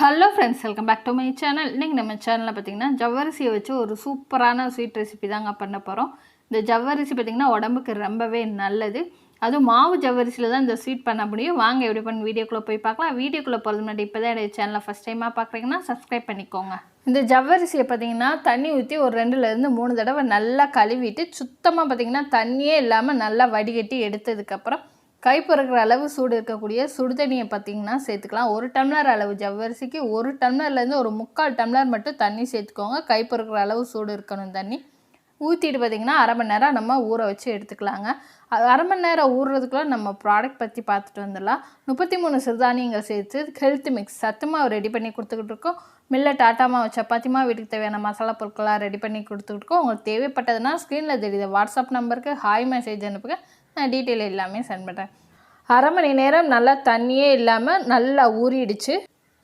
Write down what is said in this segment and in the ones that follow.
Hello friends welcome back to my channel இன்றைக்கி நம்ம சேனலில் பார்த்தீங்கன்னா ஜவ்வரிசியை வச்சு ஒரு சூப்பரான ஸ்வீட் ரெசிபி தாங்க பண்ண போகிறோம் இந்த ஜவ்வரிசி பார்த்திங்கன்னா உடம்புக்கு ரொம்பவே நல்லது. அதுவும் மாவு ஜவ்வரிசியில் தான் இந்த ஸ்வீட் பண்ண முடியும். வாங்க எப்படி பண்ண வீடியோக்குள்ளே போய் பார்க்கலாம். வீடியோக்குள்ளே போகிறது முன்னாடி இப்போ தான் என்னுடைய சேனலை ஃபஸ்ட் டைமாக பார்க்குறீங்கன்னா சப்ஸ்கிரைப் பண்ணிக்கோங்க. இந்த ஜவ்வரிசியை பார்த்தீங்கன்னா தண்ணி ஊற்றி ஒரு ரெண்டுலேருந்து மூணு தடவை நல்லா கழுவிட்டு சுத்தமாக பார்த்தீங்கன்னா தண்ணியே இல்லாமல் நல்லா வடிகட்டி எடுத்ததுக்கப்புறம் கை அளவு சூடு இருக்கக்கூடிய சுடுதண்ணியை பார்த்திங்கன்னா பார்த்தீங்கன்னா சேர்த்துக்கலாம். ஒரு டம்ளர் அளவு ஜவ்வரிசிக்கு ஒரு டம்ளர்லேருந்து ஒரு முக்கால் டம்ளர் மட்டும் தண்ணி சேர்த்துக்கோங்க. கை அளவு சூடு இருக்கணும் தண்ணி. ஊற்றிட்டு பார்த்தீங்கன்னா அரை மணி நேரம் நம்ம ஊற வச்சு எடுத்துக்கலாங்க. அது அரை மணி நேரம் ஊறுறதுக்குள்ள நம்ம ப்ராடக்ட் பற்றி பார்த்துட்டு வந்துடலாம். முப்பத்தி மூணு சிறுதானியங்கள் சேர்த்து ஹெல்த் மிக்ஸ் சத்துமாவு ரெடி பண்ணி கொடுத்துக்கிட்டு இருக்கோம். மில்ல டாட்டா சப்பாத்திமா வீட்டுக்கு தேவையான மசாலா பொருட்களாக ரெடி பண்ணி கொடுத்துக்கிட்டு இருக்கோம். உங்களுக்கு தேவைப்பட்டதுன்னா ஸ்க்ரீனில் தெரியுது. வாட்ஸ்அப் நம்பருக்கு ஹாய் மெசேஜ் அனுப்புங்க. நான் டீட்டெயில் எல்லாமே சென்ட் பண்ணுறேன் அரை மணி நேரம் நல்லா தண்ணியே இல்லாமல் நல்லா ஊறிடுச்சு.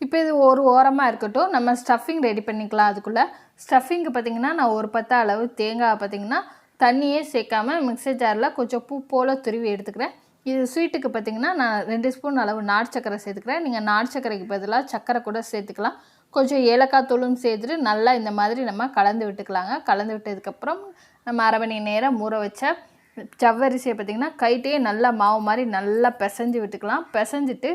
இப்போ இது ஒரு ஓரமாக இருக்கட்டும் நம்ம ஸ்டஃபிங் ரெடி பண்ணிக்கலாம் அதுக்குள்ளே. ஸ்டஃபிங்க்கு பார்த்திங்கன்னா நான் ஒரு பத்து அளவு தேங்காய் பார்த்திங்கன்னா தண்ணியே சேர்க்காமல் மிக்சர் ஜாரில் கொஞ்சம் பூ போல் துருவி எடுத்துக்கிறேன். இது ஸ்வீட்டுக்கு பார்த்திங்கன்னா நான் ரெண்டு ஸ்பூன் அளவு நாட்டு சக்கரை சேர்த்துக்கிறேன். நீங்கள் நாட்டு சக்கரைக்கு பதிலாக சக்கரை கூட சேர்த்துக்கலாம். கொஞ்சம் ஏலக்காய் தூளும் சேர்த்துட்டு நல்லா இந்த மாதிரி நம்ம கலந்து விட்டுக்கலாங்க. கலந்து விட்டதுக்கப்புறம் நம்ம அரை மணி நேரம் ஊற வச்ச ஜவ்வரிசியை பார்த்திங்கன்னா கைட்டே நல்லா மாவு மாதிரி நல்லா பிசைஞ்சு விட்டுக்கலாம். பிசைஞ்சிட்டு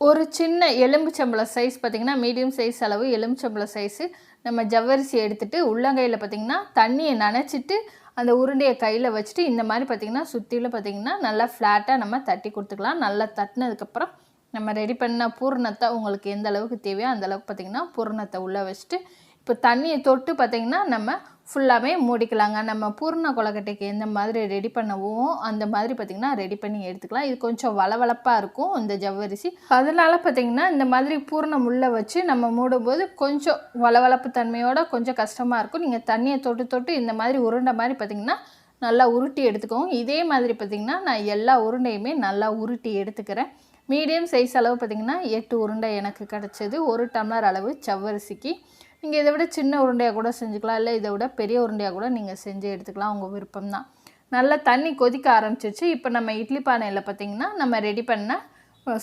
ஒரு சின்ன எலும்புச்சம்பளம் சைஸ் பார்த்திங்கன்னா மீடியம் சைஸ் அளவு எலும்புச்சம்பளம் சைஸு நம்ம ஜவ்வரிசி எடுத்துகிட்டு உள்ளங்கையில் பார்த்திங்கன்னா தண்ணியை நனைச்சிட்டு அந்த உருண்டையை கையில் வச்சுட்டு இந்த மாதிரி பார்த்திங்கன்னா சுற்றிலும் பார்த்திங்கன்னா நல்லா ஃப்ளாட்டாக நம்ம தட்டி கொடுத்துக்கலாம். நல்லா தட்டினதுக்கப்புறம் நம்ம ரெடி பண்ண பூரணத்தை உங்களுக்கு எந்த அளவுக்கு தேவையோ அந்த அளவுக்கு பார்த்திங்கன்னா பூரணத்தை உள்ளே வச்சுட்டு இப்போ தண்ணியை தொட்டு பார்த்திங்கன்னா நம்ம ஃபுல்லாகவே மூடிக்கலாங்க. நம்ம பூர்ண கொலக்கட்டைக்கு எந்த மாதிரி ரெடி பண்ணவும் அந்த மாதிரி பார்த்திங்கன்னா ரெடி பண்ணி எடுத்துக்கலாம். இது கொஞ்சம் வளவளப்பாக இருக்கும் இந்த ஜவ்வரிசி. அதனால பார்த்திங்கன்னா இந்த மாதிரி பூர்ணம் உள்ளே வச்சு நம்ம மூடும்போது கொஞ்சம் வளவளப்பு தன்மையோட கொஞ்சம் கஷ்டமாக இருக்கும். நீங்கள் தண்ணியை தொட்டு தொட்டு இந்த மாதிரி உருண்டை மாதிரி பார்த்திங்கன்னா நல்லா உருட்டி எடுத்துக்கோங்க. இதே மாதிரி பார்த்திங்கன்னா நான் எல்லா உருண்டையுமே நல்லா உருட்டி எடுத்துக்கிறேன். மீடியம் சைஸ் அளவு பார்த்திங்கன்னா எட்டு உருண்டை எனக்கு கிடச்சிது. ஒரு டம்ளர் அளவு ஜவ்வரிசிக்கு. நீங்கள் இதை விட சின்ன உருண்டையாக கூட செஞ்சுக்கலாம். இல்லை இதை விட பெரிய உருண்டையாக கூட நீங்கள் செஞ்சு எடுத்துக்கலாம் உங்கள் விருப்பம் தான். நல்லா தண்ணி கொதிக்க ஆரம்பிச்சிச்சு இப்போ நம்ம இட்லி பானையில் பார்த்திங்கன்னா நம்ம ரெடி பண்ண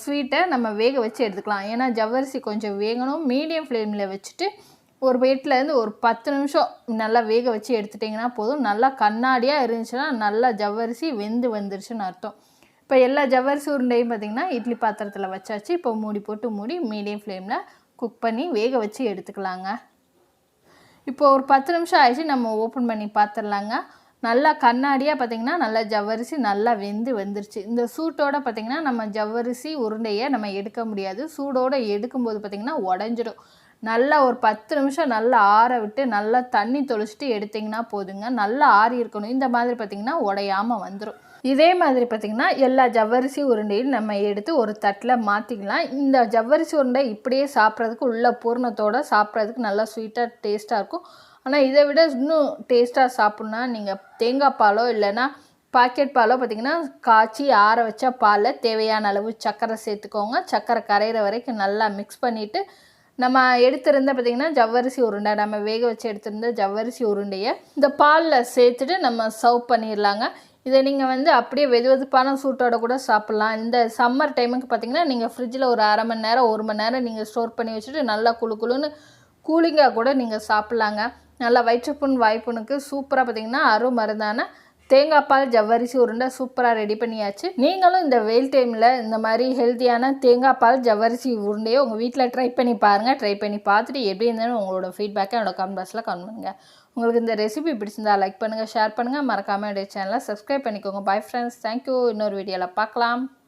ஸ்வீட்டை நம்ம வேக வச்சு எடுத்துக்கலாம். ஏன்னா ஜவ்வரிசி கொஞ்சம் வேகணும். மீடியம் ஃப்ளேமில் வச்சுட்டு ஒரு வெயிட்லேருந்து ஒரு பத்து நிமிஷம் நல்லா வேக வச்சு எடுத்துட்டிங்கன்னா போதும். நல்லா கண்ணாடியாக இருந்துச்சுன்னா நல்லா ஜவ்வரிசி வெந்து வந்துருச்சுன்னு அர்த்தம். இப்போ எல்லா ஜவ்வரிசி உருண்டையும் பார்த்திங்கன்னா இட்லி பாத்திரத்தில் வச்சாச்சு. இப்போ மூடி போட்டு மூடி மீடியம் ஃப்ளேமில் குக் பண்ணி வேக வச்சு எடுத்துக்கலாங்க. இப்போ ஒரு பத்து நிமிஷம் ஆயிடுச்சு நம்ம ஓப்பன் பண்ணி பார்த்துடலாங்க நல்லா கண்ணாடியாக பார்த்திங்கன்னா நல்லா ஜவ்வரிசி நல்லா வெந்து வந்துருச்சு. இந்த சூட்டோட பார்த்திங்கன்னா நம்ம ஜவ்வரிசி உருண்டையை நம்ம எடுக்க முடியாது. சூடோடு எடுக்கும்போது பார்த்திங்கன்னா உடஞ்சிடும். நல்லா ஒரு பத்து நிமிஷம் நல்லா ஆற விட்டு நல்லா தண்ணி தொளிச்சிட்டு எடுத்திங்கன்னா போதுங்க. நல்லா ஆறி இருக்கணும். இந்த மாதிரி பார்த்திங்கன்னா உடையாமல் வந்துடும் இதே மாதிரி பார்த்திங்கன்னா எல்லா ஜவ்வரிசி உருண்டையும் நம்ம எடுத்து ஒரு தட்டில் மாற்றிக்கலாம் இந்த ஜவ்வரிசி உருண்டை இப்படியே சாப்பிட்றதுக்கு உள்ள பூர்ணத்தோடு சாப்பிட்றதுக்கு நல்லா ஸ்வீட்டாக டேஸ்ட்டாக இருக்கும். ஆனால் இதை விட இன்னும் டேஸ்ட்டாக சாப்பிட்ணுன்னா நீங்கள் தேங்காய் பாலோ இல்லைன்னா பாக்கெட் பாலோ பார்த்திங்கன்னா காய்ச்சி ஆற வச்ச பாலில் தேவையான அளவு சர்க்கரை சேர்த்துக்கோங்க. சர்க்கரை கரையிற வரைக்கும் நல்லா மிக்ஸ் பண்ணிவிட்டு நம்ம எடுத்திருந்த பார்த்திங்கன்னா ஜவ்வரிசி உருண்டை நம்ம வேக வச்சு எடுத்திருந்த ஜவ்வரிசி உருண்டையை இந்த பாலில் சேர்த்துட்டு நம்ம சர்வ் பண்ணிடலாங்க. இதை நீங்கள் வந்து அப்படியே வெது வெதுப்பான சூட்டோட கூட சாப்பிட்லாம். இந்த சம்மர் டைமுக்கு பார்த்தீங்கன்னா நீங்கள் ஃப்ரிட்ஜில் ஒரு அரை மணி நேரம் ஒரு மணி நேரம் நீங்கள் ஸ்டோர் பண்ணி வச்சுட்டு நல்லா குழு குழுன்னு கூலிங்காக கூட நீங்கள் சாப்பிட்லாங்க. நல்லா வயிற்றுப்புண் வாய்ப்புணுக்கு சூப்பராக பார்த்தீங்கன்னா அருமருந்தான தேங்காய் பால் ஜவ்வரிசி உருண்டை சூப்பராக ரெடி பண்ணியாச்சு. நீங்களும் இந்த வெயில் டைமில் இந்த மாதிரி ஹெல்த்தியான தேங்காய் பால் ஜவ்வரிசி உருண்டையை உங்கள் வீட்டில் ட்ரை பண்ணி பாருங்கள் ட்ரை பண்ணி பார்த்துட்டு எப்படி இருந்தாலும் உங்களோட ஃபீட்பேக்கை என்னோட கமெண்ட் பாக்ஸில் கமெண்ட் பண்ணுங்கள் உங்களுக்கு இந்த ரெசிபி பிடிச்சிருந்தா லைக் பண்ணுங்கள் ஷேர் பண்ணுங்கள் மறக்காமல் என்னுடைய சேனலை சப்ஸ்கிரைப் பண்ணிக்கோங்க. பாய் ஃப்ரெண்ட்ஸ் தேங்க்யூ இன்னொரு வீடியோவில் பார்க்கலாம்.